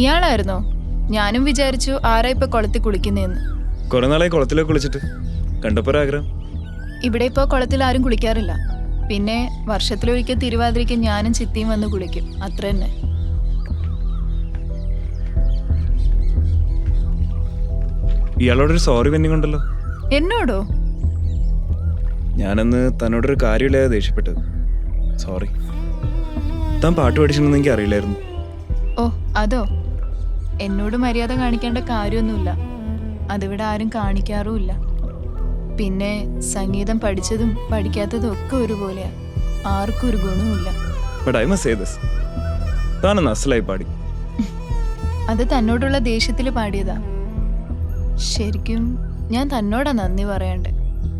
ഇയാളായിരുന്നോ? ഞാനും വിചാരിച്ചു ആരാ ഇപ്പൊ കുളത്തിൽ കുളിക്കുന്നേന്ന്. കുറെ നാളായി കുളത്തിലൊക്കെ കുളിച്ചിട്ട്? കണ്ടപ്പോ ഒരാഗ്രഹം. ഇവിടെ ഇപ്പോ കുളത്തിൽ ആരും കുളിക്കാറില്ല. പിന്നെ വർഷത്തിലൊരിക്കൽ തിരുവാതിരയ്ക്ക് ഞാനും ചിത്തിയും വന്ന് കുളിക്കും. അത്ര തന്നെ. ഇയാളോടൊരു സോറി പെൻഡിങ് ഉണ്ടല്ലോ. എന്നോടോ? ഞാനന്ന് തന്നോടൊരു കാര്യമില്ലാതെ ദേഷ്യപ്പെട്ടത്. സോറി താൻ പാട്ട് പഠിച്ചിട്ടുണ്ടെന്ന് എനിക്ക് അറിയില്ലായിരുന്നു. ഓ അതോ? എന്നോട് മര്യാദ കാണിക്കേണ്ട കാര്യമൊന്നുമില്ല. അതിവിടെ ആരും കാണിക്കാറുമില്ല. പിന്നെ സംഗീതം പഠിച്ചതും പഠിക്കാത്തതും ഒക്കെ ഒരുപോലെയാ. ആർക്കും ഒരു ഗുണവുമില്ല. പാടി. അത് തന്നോടുള്ള ദേഷ്യത്തിൽ പാടിയതാ. ശരിക്കും ഞാൻ തന്നോടാ നന്ദി പറയണ്ടേ.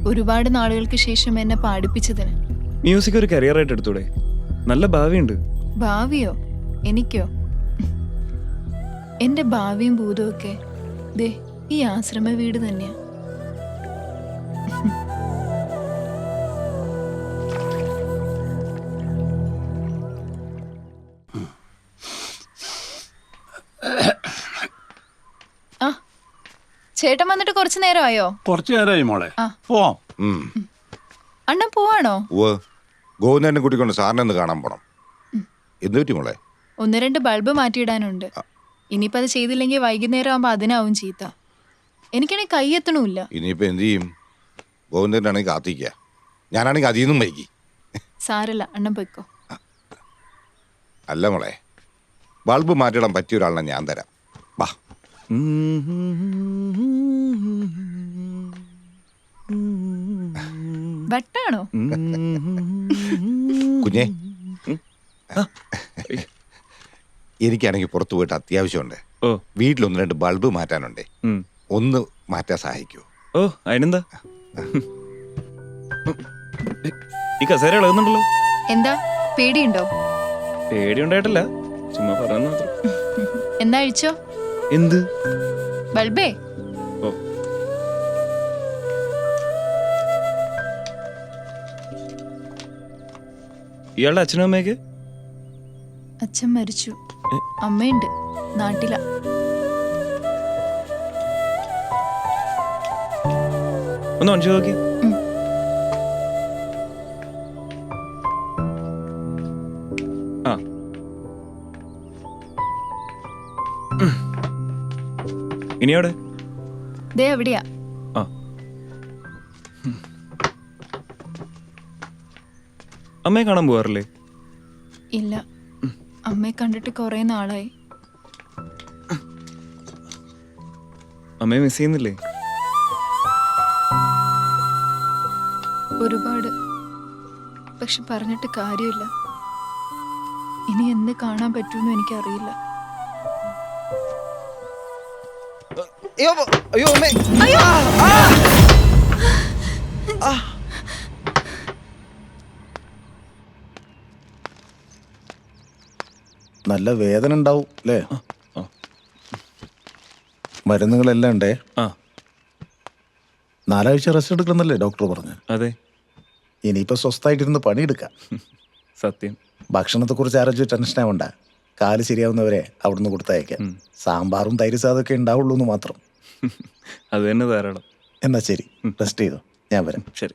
ഒരുപാട് നാളുകൾക്ക് ശേഷം എന്നെ പാടിപ്പിച്ചതിന്. മ്യൂസിക് ഒരു കരിയറായിട്ട് എടുത്തൂടെ? നല്ല ഭാവിയുണ്ട്. ഭാവിയോ? എനിക്കോ? എന്റെ ഭാവിയും ഭൂതമൊക്കെ ദേ ഈ ആശ്രമ വീട് തന്നെയാ. ആ ചേട്ടൻ വന്നിട്ട് കുറച്ചു നേരമായോ? കുറച്ചു നേരമായി മോളെ. ആ. പോവാം. ഉം. അണ്ണൻ പോവാണോ? ഉവ്വ്. ഗോവിന്ദനെ കൂട്ടിക്കൊണ്ട് സാറിനെ ഒന്ന് കാണാൻ പോണം. എന്ത് പറ്റി മോളെ? ഒന്ന് രണ്ട് ബൾബ് മാറ്റിയിടാനുണ്ട്. ഇനിയിപ്പോൾ അത് ചെയ്തില്ലെങ്കിൽ വൈകുന്നേരം ആകുമ്പോൾ അതിനാവും ചീത്ത. എനിക്കാണെങ്കിൽ കൈയെത്തണമില്ല ഇനിയിപ്പോ എന്ത് ചെയ്യും? ഗോവിന്ദനാണെങ്കിൽ ആണെങ്കിൽ കാത്തിക്കുക ഞാനാണെങ്കിൽ അതിൽ നിന്നും വൈകി. സാരല്ല അണ്ണൻ പൊയ്ക്കോ. അല്ല മോളെ ബൾബ് മാറ്റിടാൻ പറ്റിയ ഒരാളിനെ ഞാൻ തരാം. വാ. വെട്ടാണോ? കുഞ്ഞേ. എനിക്കാണെങ്കിൽ പുറത്തു പോയിട്ട് അത്യാവശ്യമുണ്ട്. ഓ. വീട്ടിൽ ഒന്ന് രണ്ട് ബൾബ് മാറ്റാനുണ്ട്. ഉം. ഒന്ന് മാറ്റാൻ സഹായിക്കൂ. ഓ അതിനെന്താ? ഈ കസേര ഇളകുന്നുണ്ടല്ലോ. എന്താ? പേടിയുണ്ടോ? പേടിയുണ്ടായിട്ടല്ല. ചുമ്മാ പറഞ്ഞു മാത്രം. എന്താ അഴിച്ചോ എന്ത്? ബൾബേ? ഓ. ഇയാളുടെ അച്ഛനും അമ്മയൊക്കെ? അച്ഛൻ മരിച്ചു. അമ്മയുണ്ട്. നാട്ടില. ഒന്ന് മനുഷ്യ നോക്കി. ആ. ഉം. ദേ എവിടെയാ അമ്മയെ കാണാൻ പോവാറില്ലേ? ഇല്ല. അമ്മയെ കണ്ടിട്ട് കുറെ നാളായി. അമ്മയെ മിസ് ചെയ്യുന്നില്ലേ? ഒരുപാട്. പക്ഷെ പറഞ്ഞിട്ട് കാര്യമില്ല. ഇനി എന്ന് കാണാൻ പറ്റുമെന്ന് എനിക്കറിയില്ല. അയ്യോ അയ്യോ അമ്മേ. നല്ല വേദന ഉണ്ടാവും അല്ലേ. മരുന്നുകളെല്ലാം ഉണ്ടേ? ആ. നാലാഴ്ച റെസ്റ്റ് എടുക്കണമെന്നല്ലേ ഡോക്ടർ പറഞ്ഞു? അതെ. ഇനിയിപ്പോൾ സ്വസ്ഥമായിട്ടിരുന്ന് പണിയെടുക്കാം. സത്യം. ഭക്ഷണത്തെക്കുറിച്ച് ആരോഗ്യ ടെൻഷൻ ആവണ്ട. കാൽ ശരിയാവുന്നവരെ അവിടുന്ന് കൊടുത്തയക്കാം. സാമ്പാറും തൈര് സാധൊക്കെ ഉണ്ടാവുള്ളൂ എന്ന് മാത്രം. അത് തന്നെ ധാരാളം. എന്നാ ശരി റെസ്റ്റ് ചെയ്തോ. ഞാൻ വരാം. ശരി.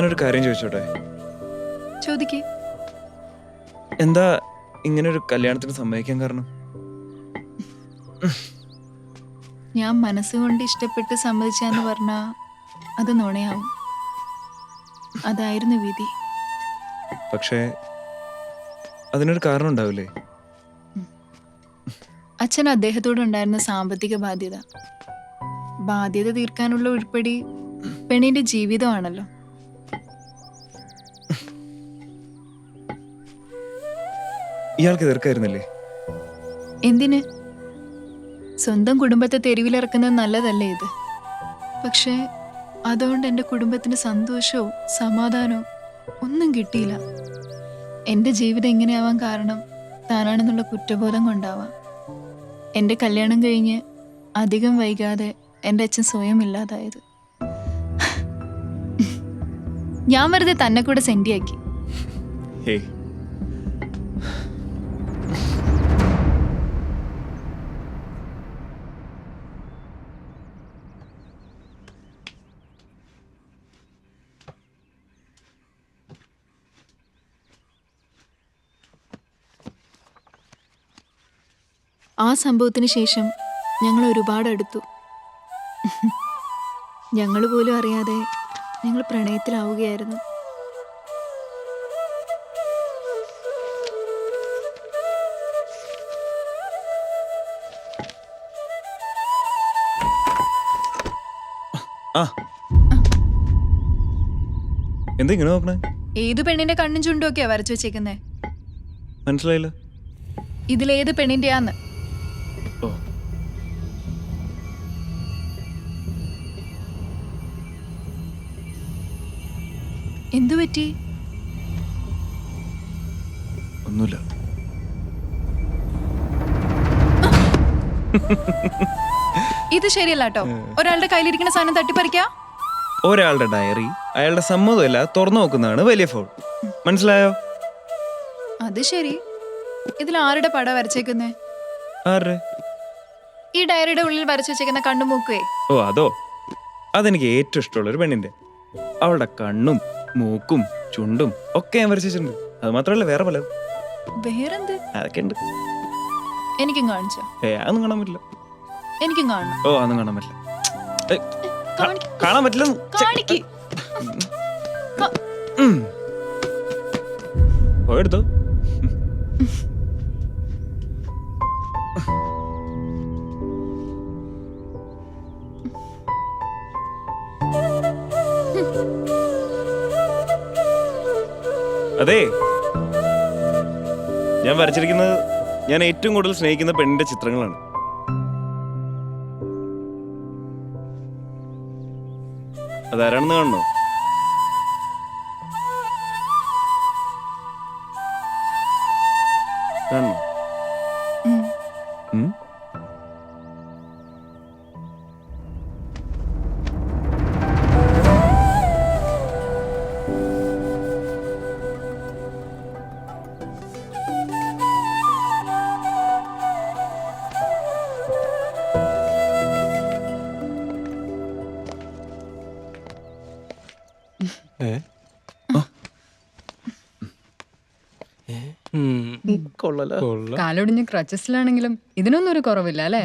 ഞാനൊരു കാര്യം ചോദിച്ചോട്ടെ? ചോദിക്കേ. എന്താ ഇങ്ങനെ ഒരു കല്യാണത്തിന് സമ്മതിക്കാൻ കാരണം? ഞാൻ മനസ്സുകൊണ്ട് ഇഷ്ടപ്പെട്ട് സമ്മതിച്ചാന്ന് പറഞ്ഞാ അത് നുണയാവും. അതായിരുന്നു വിധി. പക്ഷേ അതിനൊരു കാരണം ഉണ്ടാവില്ലേ? അച്ഛൻ അദ്ദേഹത്തോടുണ്ടായിരുന്ന സാമ്പത്തിക ബാധ്യത. ബാധ്യത തീർക്കാനുള്ള ഉൾപ്പെടി പെണ്ണിന്റെ ജീവിതമാണല്ലോ. ഇയാൾക്ക് എതിർക്കായിരുന്നില്ലേ? എന്തിന്? സ്വന്തം കുടുംബത്തെ തെരുവിലിറക്കുന്നത് നല്ലതല്ലേ ഇത്? പക്ഷേ അതുകൊണ്ട് എന്റെ കുടുംബത്തിന് സന്തോഷവും സമാധാനവും ഒന്നും കിട്ടിയില്ല. എന്റെ ജീവിതം എങ്ങനെയാവാൻ കാരണം താനാണെന്നുള്ള കുറ്റബോധം കൊണ്ടാവാം. എന്റെ കല്യാണം കഴിഞ്ഞ് അധികം വൈകാതെ എന്റെ അച്ഛൻ സ്വയം ഇല്ലാതായത്. ഞാൻ വെറുതെ തന്നെ കൂടെ സെൻഡിയാക്കി. ഹേയ് ആ സംഭവത്തിന് ശേഷം ഞങ്ങൾ ഒരുപാട് അടുത്തു. ഞങ്ങൾ പോലും അറിയാതെ ഞങ്ങൾ പ്രണയത്തിലാവുകയായിരുന്നു. ഏത് എന്താ ഇങ്ങനെ നോക്കണേ? ഏതു പെണ്ണിന്റെ കണ്ണും ചുണ്ടും ഒക്കെയാ വരച്ചു വെച്ചേക്കുന്നേ? മനസ്സിലായില്ല. ഇതിലേത് പെണ്ണിന്റെയാന്ന്? എന്തു പറ്റി? ഒന്നുമില്ല. ഇത് ശരിയല്ല കേട്ടോ. ഒരാളുടെ കയ്യിലിരിക്കുന്ന സാധനം തട്ടിപ്പറിക്കാ? ഒരാളുടെ ഡയറി അയാളുടെ സമ്മതമല്ല തുറന്നു നോക്കുന്നതാണ് വലിയ ഫോൾ മനസ്സിലായോ? അത് ശരി. ഇതിൽ ആരുടെ പടം വരച്ചേക്കുന്നേ? ആരുടെ? ഈ ഡയറിയുടെ ഉള്ളിൽ വരച്ചു വെച്ചേക്കുന്ന കണ്ണുമൂക്കുവേ. ഓ അതോ? അതെനിക്ക് ഏറ്റവും ഇഷ്ടമുള്ള ഒരു പെണ്ണിന്റെ. അവളുടെ കണ്ണും മൂക്കും ചുണ്ടും ഒക്കെ ഞാൻ വരച്ചിട്ടുണ്ട്. അത് മാത്രമല്ല വേറെ പല വേറെന്ത്? അതൊക്കെ ഉണ്ട്. എനിക്കും കാണിച്ചോ? ഏ അതൊന്നും കാണാൻ പറ്റില്ല. എനിക്കും കാണണം. ഓ അതൊന്നും കാണാൻ പറ്റില്ല. കാണാൻ പറ്റില്ല കാണിക്ക്. ക- പോയെടുത്തോ. അതെ. ഞാൻ വരച്ചിരിക്കുന്നത് ഞാൻ ഏറ്റവും കൂടുതൽ സ്നേഹിക്കുന്ന പെണ്ണിന്റെ ചിത്രങ്ങളാണ്. അതാരാണെന്ന് കാണണോ? കൊള്ളല. കാലൊടിഞ്ഞ് ക്രച്ചസിലാണെങ്കിലും ഇതിനൊന്നും ഒരു കുറവില്ല അല്ലേ?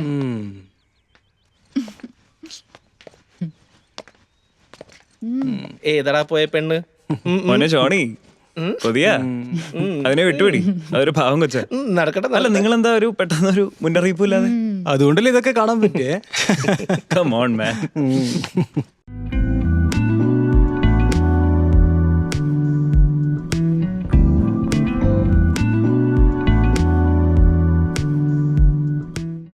ഏതടാ പോയ പെണ്ണ്? മോനെ ജോണി കൊതിയാ? അതിനെ വിട്ടുപിടി. അതൊരു ഭാവം കൊച്ച. നടക്കട്ടെ അല്ല നിങ്ങൾ എന്താ ഒരു പെട്ടെന്ന് പെട്ടെന്നൊരു മുന്നറിയിപ്പില്ലാതെ അതുകൊണ്ടല്ലേ ഇതൊക്കെ കാണാൻ പറ്റിയേ? Come on on man